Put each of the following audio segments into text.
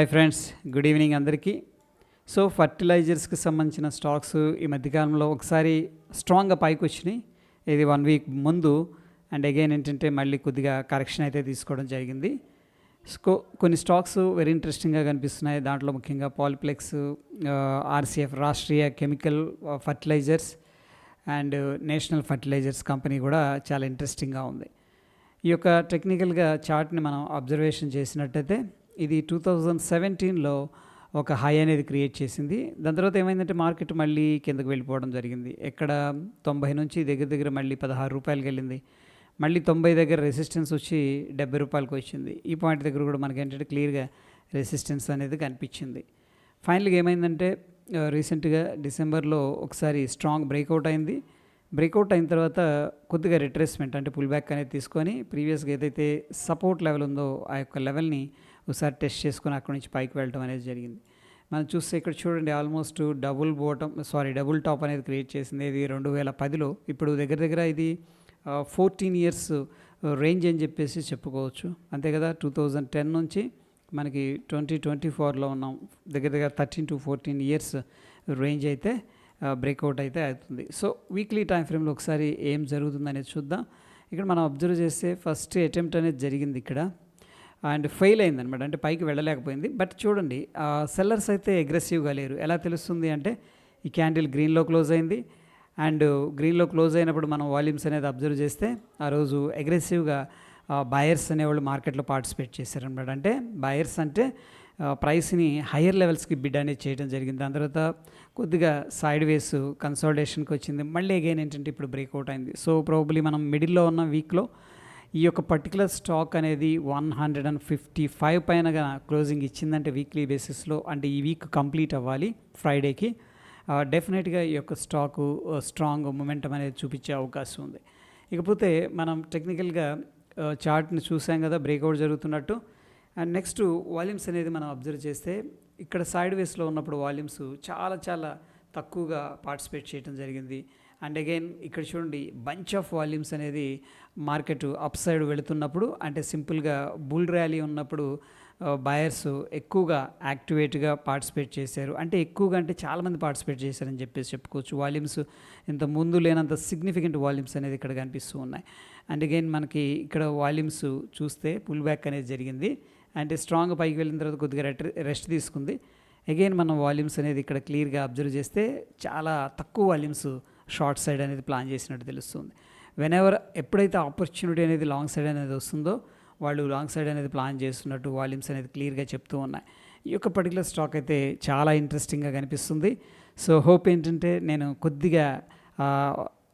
Hi friends good evening అందరికీ. So ఫర్టిలైజర్స్కి సంబంధించిన స్టాక్స్ ఈ మధ్యకాలంలో ఒకసారి స్ట్రాంగ్గా పైకి వచ్చినాయి. ఇది వన్ వీక్ ముందు. అండ్ అగైన్ ఏంటంటే మళ్ళీ కొద్దిగా కరెక్షన్ అయితే తీసుకోవడం జరిగింది. స్కో కొన్ని స్టాక్స్ వెరీ ఇంట్రెస్టింగ్గా కనిపిస్తున్నాయి. దాంట్లో ముఖ్యంగా Polyplex RCF Rashtriya chemical fertilizers and national fertilizers company కూడా చాలా ఇంట్రెస్టింగ్గా ఉంది. ఈ యొక్క టెక్నికల్గా చార్ట్ని మనం అబ్జర్వేషన్ చేసినట్టయితే ఇది టూ థౌజండ్ సెవెంటీన్లో ఒక హై అనేది క్రియేట్ చేసింది. దాని తర్వాత ఏమైందంటే మార్కెట్ మళ్ళీ కిందకు వెళ్ళిపోవడం జరిగింది. ఎక్కడ తొంభై నుంచి దగ్గర దగ్గర మళ్ళీ పదహారు రూపాయలకి వెళ్ళింది. మళ్ళీ తొంభై దగ్గర రెసిస్టెన్స్ వచ్చి డెబ్బై రూపాయలకు వచ్చింది. ఈ పాయింట్ దగ్గర కూడా మనకి ఏంటంటే క్లియర్గా రెసిస్టెన్స్ అనేది కనిపించింది. ఫైనల్గా ఏమైందంటే రీసెంట్గా డిసెంబర్లో ఒకసారి స్ట్రాంగ్ బ్రేక్అవుట్ అయింది. బ్రేక్అవుట్ అయిన తర్వాత కొద్దిగా రిట్రేస్మెంట్ అంటే పుల్ బ్యాక్ అనేది తీసుకొని ప్రీవియస్గా ఏదైతే సపోర్ట్ లెవెల్ ఉందో ఆ యొక్క లెవెల్ని ఒకసారి టెస్ట్ చేసుకొని అక్కడి నుంచి పైకి వెళ్ళటం అనేది జరిగింది. మనం చూస్తే ఇక్కడ చూడండి almost double bottom sorry double top అనేది క్రియేట్ చేసింది. ఇది రెండు వేల పదిలో. ఇప్పుడు దగ్గర దగ్గర ఇది ఫోర్టీన్ ఇయర్స్ రేంజ్ అని చెప్పేసి చెప్పుకోవచ్చు. అంతే కదా టూ థౌజండ్ టెన్ నుంచి మనకి ట్వంటీ ట్వంటీ ఫోర్లో ఉన్నాం. దగ్గర దగ్గర thirteen to fourteen years range అయితే బ్రేక్అవుట్ అయితే అవుతుంది. సో వీక్లీ టైం ఫ్రేమ్లో ఒకసారి ఏం జరుగుతుంది అనేది చూద్దాం. ఇక్కడ మనం అబ్జర్వ్ చేస్తే ఫస్ట్ అటెంప్ట్ అనేది జరిగింది ఇక్కడ. అండ్ ఫెయిల్ అయింది అనమాట అంటే పైకి వెళ్ళలేకపోయింది. బట్ చూడండి సెల్లర్స్ అయితే అగ్రెసివ్గా లేరు. ఎలా తెలుస్తుంది అంటే ఈ క్యాండిల్ గ్రీన్లో క్లోజ్ అయింది. అండ్ గ్రీన్లో క్లోజ్ అయినప్పుడు మనం వాల్యూమ్స్ అనేది అబ్జర్వ్ చేస్తే ఆ రోజు అగ్రెసివ్గా బయర్స్ అనేవాళ్ళు మార్కెట్లో పార్టిసిపేట్ చేశారనమాట అంటే బయర్స్ అంటే ప్రైస్ని హయ్యర్ లెవెల్స్కి బిడ్ అనేది చేయడం జరిగింది. దాని తర్వాత కొద్దిగా సైడ్ వేస్ కన్సల్టేషన్కి వచ్చింది. మళ్ళీ అగైన్ ఏంటంటే ఇప్పుడు బ్రేక్అవుట్ అయింది. సో ప్రాబబ్లీ మనం మిడిల్లో ఉన్న వీక్లో ఈ యొక్క పర్టికులర్ స్టాక్ అనేది one hundred and fifty five పైన క్లోజింగ్ ఇచ్చిందంటే వీక్లీ బేసిస్లో అంటే ఈ వీక్ కంప్లీట్ అవ్వాలి ఫ్రైడేకి డెఫినెట్గా ఈ యొక్క స్టాకు స్ట్రాంగ్ మొమెంటం అనేది చూపించే అవకాశం ఉంది. ఇకపోతే మనం టెక్నికల్గా చార్ట్ని చూసాం కదా బ్రేక్అవుట్ జరుగుతున్నట్టు. అండ్ నెక్స్ట్ వాల్యూమ్స్ అనేది మనం అబ్జర్వ్ చేస్తే ఇక్కడ సైడ్ వేస్లో ఉన్నప్పుడు వాల్యూమ్స్ చాలా చాలా తక్కువగా పార్టిసిపేట్ చేయడం జరిగింది. అండ్ అగైన్ ఇక్కడ చూడండి బంచ్ ఆఫ్ వాల్యూమ్స్ అనేది మార్కెట్ అప్ సైడ్ వెళుతున్నప్పుడు అంటే సింపుల్గా బుల్ ర్యాలీ ఉన్నప్పుడు బయర్స్ ఎక్కువగా యాక్టివేట్గా పార్టిసిపేట్ చేశారు. అంటే ఎక్కువగా అంటే చాలామంది పార్టిసిపేట్ చేశారని చెప్పేసి చెప్పుకోవచ్చు. వాల్యూమ్స్ ఇంత ముందు లేనంత సిగ్నిఫికెంట్ వాల్యూమ్స్ అనేది ఇక్కడ కనిపిస్తూ ఉన్నాయి. అండ్ అగైన్ మనకి ఇక్కడ వాల్యూమ్స్ చూస్తే పుల్ బ్యాక్ అనేది జరిగింది. అంటే స్ట్రాంగ్ పైకి వెళ్ళిన తర్వాత కొద్దిగా రెస్ట్ తీసుకుంది. అగైన్ మనం వాల్యూమ్స్ అనేది ఇక్కడ క్లియర్గా అబ్జర్వ్ చేస్తే చాలా తక్కువ వాల్యూమ్స్ షార్ట్ సైడ్ అనేది ప్లాన్ చేసినట్టు తెలుస్తుంది. వెన్ ఎవర్ ఎప్పుడైతే ఆపర్చునిటీ అనేది లాంగ్ సైడ్ అనేది వస్తుందో వాళ్ళు లాంగ్ సైడ్ అనేది ప్లాన్ చేస్తున్నట్టు వాల్యూమ్స్ అనేది క్లియర్గా చెప్తూ ఉన్నాయి. ఈ యొక్క పర్టికులర్ స్టాక్ అయితే చాలా ఇంట్రెస్టింగ్గా కనిపిస్తుంది. సో హోప్ ఏంటంటే నేను కొద్దిగా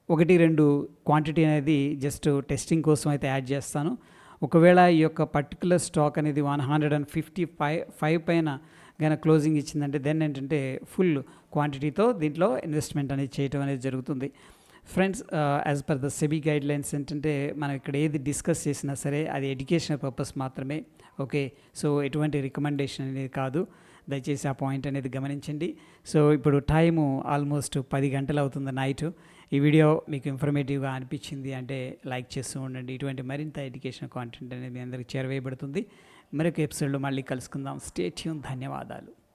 ఒకటి రెండు క్వాంటిటీ అనేది జస్ట్ టెస్టింగ్ కోసం అయితే యాడ్ చేస్తాను. ఒకవేళ ఈ యొక్క పర్టికులర్ స్టాక్ అనేది one hundred and fifty five five పైన కనుక క్లోజింగ్ ఇచ్చిందంటే దెన్ ఏంటంటే ఫుల్ క్వాంటిటీతో దీంట్లో ఇన్వెస్ట్మెంట్ అనేది చేయటం అనేది జరుగుతుంది. Friends as per the SEBI guidelines ఏంటంటే మనం ఇక్కడ ఏది డిస్కస్ చేసినా సరే అది ఎడ్యుకేషనల్ పర్పస్ మాత్రమే. ఓకే సో ఎటువంటి రికమెండేషన్ అనేది కాదు. దయచేసి ఆ పాయింట్ అనేది గమనించండి. సో ఇప్పుడు టైము ఆల్మోస్ట్ పది గంటలు అవుతుంది నైట్. ఈ వీడియో మీకు ఇన్ఫర్మేటివ్గా అనిపించింది అంటే లైక్ చేస్తూ ఉండండి. ఇటువంటి మరింత ఎడ్యుకేషన్ కాంటెంట్ అనేది మీ అందరికి చేరవేయబడుతుంది. మరొక ఎపిసోడ్లో మళ్ళీ కలుసుకుందాం. స్టేట్యూన్ ధన్యవాదాలు.